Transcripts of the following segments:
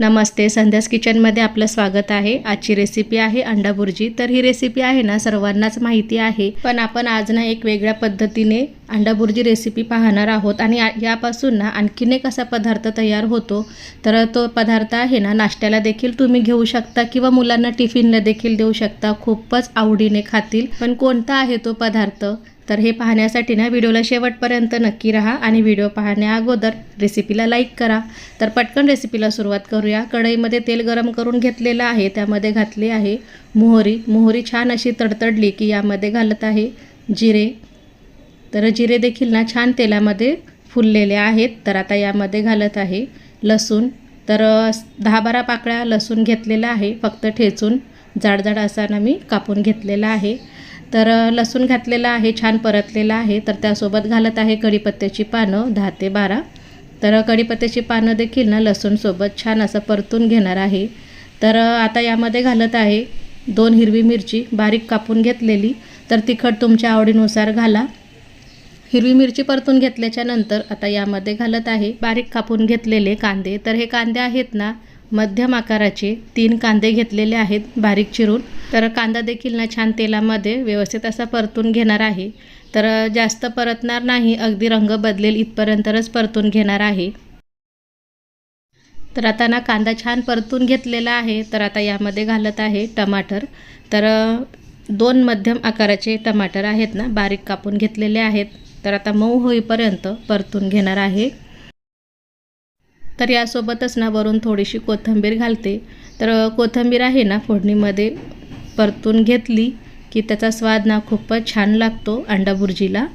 नमस्ते. संध्यास किचनमध्ये आपलं स्वागत आहे. आजची रेसिपी आहे अंडा भुर्जी तर ही रेसिपी आहे ना सर्वांनाच माहिती आहे. पण आपण आज ना एक वेगळ्या पद्धतीने अंडा भुर्जी रेसिपी पाहणार आहोत. आणि यापासून ना आणखीन एक असा पदार्थ तयार होतो. तर तो पदार्थ आहे ना नाश्त्याला देखील तुम्ही घेऊ शकता किंवा मुलांना टिफिनला देखील देऊ शकता. खूपच आवडीने खातील. पण कोणता आहे तो पदार्थ? तर हे पाहण्यासाठी ना व्हिडिओला शेवटपर्यंत नक्की राहा आणि व्हिडिओ पाहण्या अगोदर रेसिपीला लाईक करा. तर पटकन रेसिपीला सुरुवात करूया. कढईमध्ये तेल गरम करून घेतलेलं आहे. त्यामध्ये घातली आहे मोहरी. मोहरी छान अशी तडतडली की यामध्ये घालत आहे जिरे. तर जिरे देखील ना छान तेलामध्ये फुललेले आहेत. तर आता यामध्ये घालत आहे लसूण. तर दहा बारा पाकळ्या लसूण घेतलेला आहे. फक्त ठेचून जाडजाड असा ना मी कापून घेतलेला आहे. तर लसूण घातलेला आहे छान परतलेला आहे. तर त्यासोबत घालत आहे कढीपत्त्याची पानं दहा ते बारा. तर कढीपत्त्याची पानं देखील ना लसूणसोबत छान असं परतून घेणार आहे. तर आता यामध्ये घालत आहे दोन हिरवी मिरची बारीक कापून घेतलेली. तर तिखट तुमच्या आवडीनुसार घाला. हिरवी मिरची परतून घेतल्याच्या नंतर आता यामध्ये घालत आहे बारीक कापून घेतलेले कांदे. तर हे कांदे आहेत ना मध्यम आकाराचे तीन कांदे घेतलेले आहेत बारीक चिरून. तर कांदा देखील ना छान तेलामध्ये व्यवस्थित असा परतून घेणार आहे. तर जास्त परतणार नाही अगदी रंग बदलेल इथपर्यंतच परतून घेणार आहे. तर आता ना कांदा छान परतून घेतलेला आहे. तर आता यामध्ये घालत आहे टमाटर. तर दोन मध्यम आकाराचे टमाटर आहेत ना बारीक कापून घेतलेले आहेत. तर आता मऊ होईपर्यंत परतून घेणार आहे. तर यासोबतच ना वरून थोडीशी कोथिंबीर घालते. तर कोथिंबीर आहे ना फोडणीमध्ये परतून घेतली की त्याचा स्वाद ना खूपच छान लागतो अंडा भुर्जीला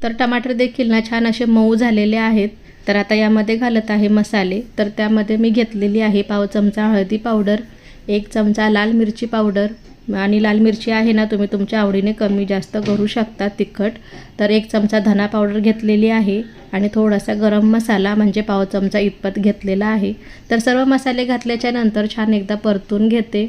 तर टमाटर देखील ना छान असे मऊ झालेले आहेत. तर आता यामध्ये घालत आहे मसाले. तर त्यामध्ये मी घेतलेली आहे पाव चमचा हळदी पावडर एक चमचा लाल मिरची पावडर आणि लाल मिरची आहे ना तुम्ही तुमच्या आवडीने कमी जास्त करू शकता तिखट. तर एक चमचा धना पावडर घेतलेली आहे आणि थोडासा गरम मसाला म्हणजे पाव चमचा इतपत घेतलेला आहे. तर सर्व मसाले घातल्याच्या नंतर छान एकदा परतून घेते.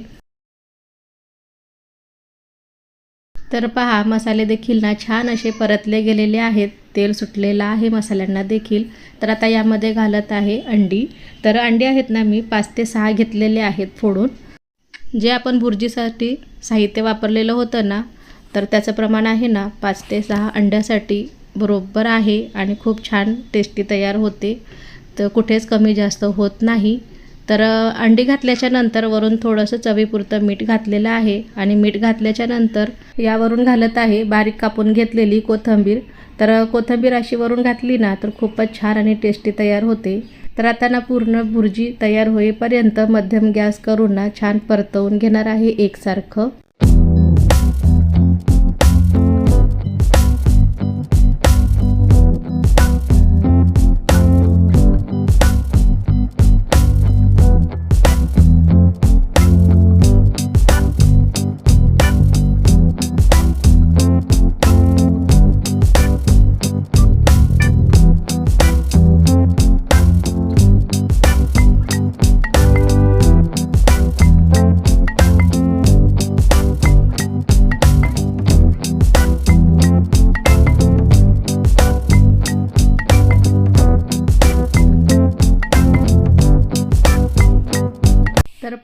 तर पहा मसाले देखील ना छान असे परतले गेलेले आहेत. तेल सुटलेलं आहे मसाल्यांना देखील. तर आता यामध्ये घालत आहे अंडी. तर अंडी आहेत ना मी पाच ते सहा घेतलेले आहेत फोडून. जे आपण बुर्जीसाठी साहित्य वापरलेलं होतं ना तर त्याचं प्रमाण आहे ना पाच ते सहा अंड्यासाठी बरोबर आहे आणि खूप छान टेस्टी तयार होते. तर कुठेच कमी जास्त होत नाही. तर अंडी घातल्याच्या नंतर वरून थोडंसं चवीपुरतं मीठ घातलेलं आहे आणि मीठ घातल्याच्या नंतर यावरून घालत आहे बारीक कापून घेतलेली कोथिंबीर. तर कोथंबीर कोथिंबीर अशी वरून घातली ना तर खूपच छान आणि टेस्टी तयार होते. तर आता ना पूर्ण भुर्जी तयार होईपर्यंत मध्यम गॅस करून ना छान परतवून घेणार आहे एकसारखं.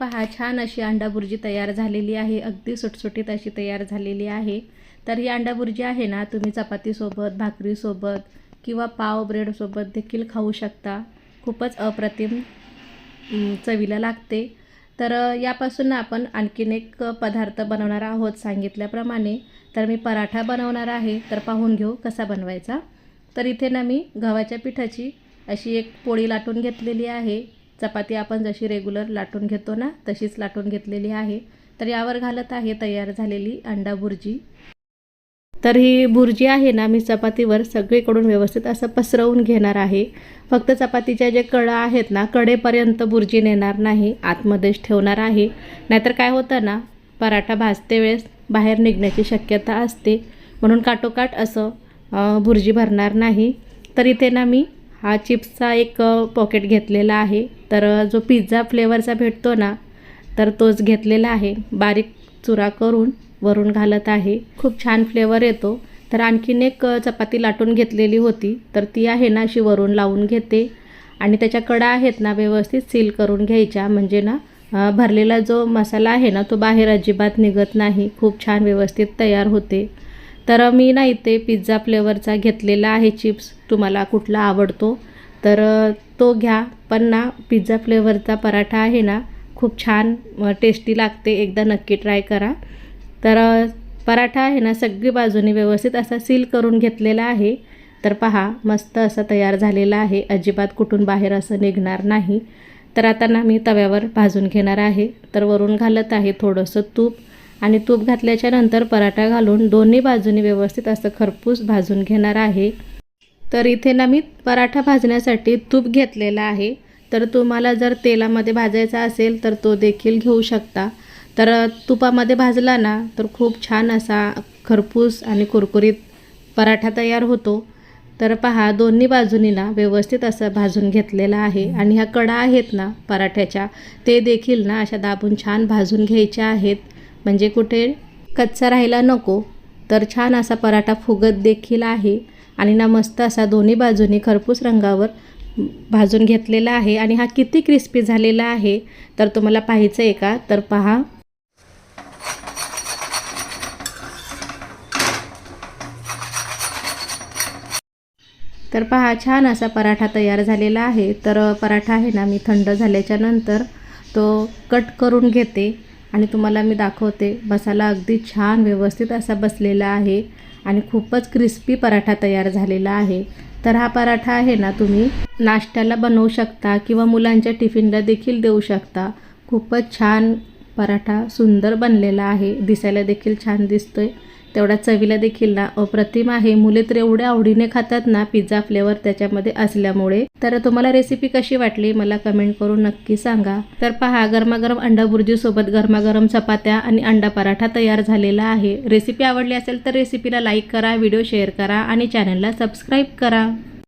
पहा छान अशी अंडा बुर्जी तयार झालेली आहे. अगदी सुटसुटीत अशी तयार झालेली आहे. तर ही अंडा बुर्जी आहे ना तुम्ही चपातीसोबत भाकरीसोबत किंवा पाव ब्रेडसोबत देखील खाऊ शकता. खूपच अप्रतिम चवीला लागते. तर यापासून ना आपण आणखीन एक पदार्थ बनवणार आहोत सांगितल्याप्रमाणे. तर मी पराठा बनवणार आहे. तर पाहून घेऊ कसा बनवायचा. तर इथे ना मी गव्हाच्या पिठाची अशी एक पोळी लाटून घेतलेली आहे. चपाती आपण जशी रेग्युलर लाटून घेतो ना तशीच लाटून घेतलेली आहे. तर यावर घालत आहे तयार झालेली अंडा बुर्जी तर ही बुर्जी आहे ना मी चपातीवर सगळीकडून व्यवस्थित असं पसरवून घेणार आहे. फक्त चपातीच्या जे कडा आहेत ना कडेपर्यंत बुर्जी नेणार नाही आतमध्येच ठेवणार आहे. नाहीतर काय होतं ना पराठा भाजते वेळेस बाहेर निघण्याची शक्यता असते. म्हणून काटोकाट असं भुर्जी भरणार नाही. तर इथे ना मी हा चिप्सचा एक पॉकेट घेतलेला आहे. तर जो पिझ्झा फ्लेवरचा भेटतो ना तर तोच घेतलेला आहे. बारीक चुरा करून वरून घालत आहे. खूप छान फ्लेवर येतो. तर आणखीन एक चपाती लाटून घेतलेली होती. तर ती आहे ना अशी वरून लावून घेते. आणि त्याच्या कडा आहेत ना व्यवस्थित सील करून घ्यायच्या. म्हणजे ना भरलेला जो मसाला आहे ना तो बाहेर अजिबात निघत नाही. खूप छान व्यवस्थित तयार होते. तर मी ना इथे पिझ्झा फ्लेवरचा घेतलेला आहे चिप्स तुम्हाला कुठला आवडतो तर तो घ्या. पण ना पिझ्झा फ्लेवरचा पराठा आहे ना खूप छान टेस्टी लागते. एकदा नक्की ट्राय करा. तर पराठा आहे ना सगळी बाजूने व्यवस्थित असा सील करून घेतलेला आहे. तर पहा मस्त असा तयार झालेला आहे. अजिबात कुठून बाहेर असं निघणार नाही. तर आता ना मी तव्यावर भाजून घेणार आहे. तर वरून घालत आहे थोडंसं तूप. आणि तूप घातल्याच्या नंतर पराठा घालून दोन्ही बाजूनी व्यवस्थित असं खरपूस भाजून घेणार आहे. तर इथे ना मी पराठा भाजण्यासाठी तूप घेतलेला आहे. तर तुम्हाला जर तेलामध्ये भाजायचा असेल तर तो देखील घेऊ शकता. तर तुपामध्ये भाजला ना तर खूप छान असा खरपूस आणि कुरकुरीत पराठा तयार होतो. तर पहा दोन्ही बाजूनी ना व्यवस्थित असं भाजून घेतलेला आहे. आणि ह्या कडा आहेत ना पराठ्याच्या ते देखील ना अशा दाबून छान भाजून घ्यायच्या आहेत. म्हणजे कुठे कच्चा राहायला नको तर छान असा पराठा फुगत देखील आहे. आणि ना मस्त असा दोन्ही बाजूनी खरपूस रंगावर भाजून घेतलेला आहे. आणि हा किती क्रिस्पी झालेला आहे. तर तुम्हाला पाहायचं आहे का? तर पहा. तर पहा छान असा पराठा तयार झालेला आहे. तर पराठा आहे ना मी थंड झाल्याच्यानंतर तो कट करून घेते. आणि तुम्हाला मी दाखवते मसाला अगदी छान व्यवस्थित असा बसलेला आहे आणि खूपच क्रिस्पी पराठा तयार झालेला आहे. तर हा पराठा आहे ना तुम्ही नाश्त्याला बनवू शकता किंवा मुलांच्या टिफिनला देखील देऊ शकता. खूपच छान पराठा सुंदर बनलेला आहे. दिसायला देखील छान दिसतोय. तेवढा चवीला देखील ना अप्रतिम आहे. मुले तर एवढ्या आवडीने खातात ना पिझ्झा फ्लेवर त्याच्यामध्ये असल्यामुळे. तर तुम्हाला रेसिपी कशी वाटली मला कमेंट करून नक्की सांगा. तर पहा गरमागरम अंडा बुर्जीसोबत गरमागरम चपात्या आणि अंडा पराठा तयार झालेला आहे. रेसिपी आवडली असेल तर रेसिपीला लाईक करा व्हिडिओ शेअर करा आणि चॅनलला सबस्क्राईब करा.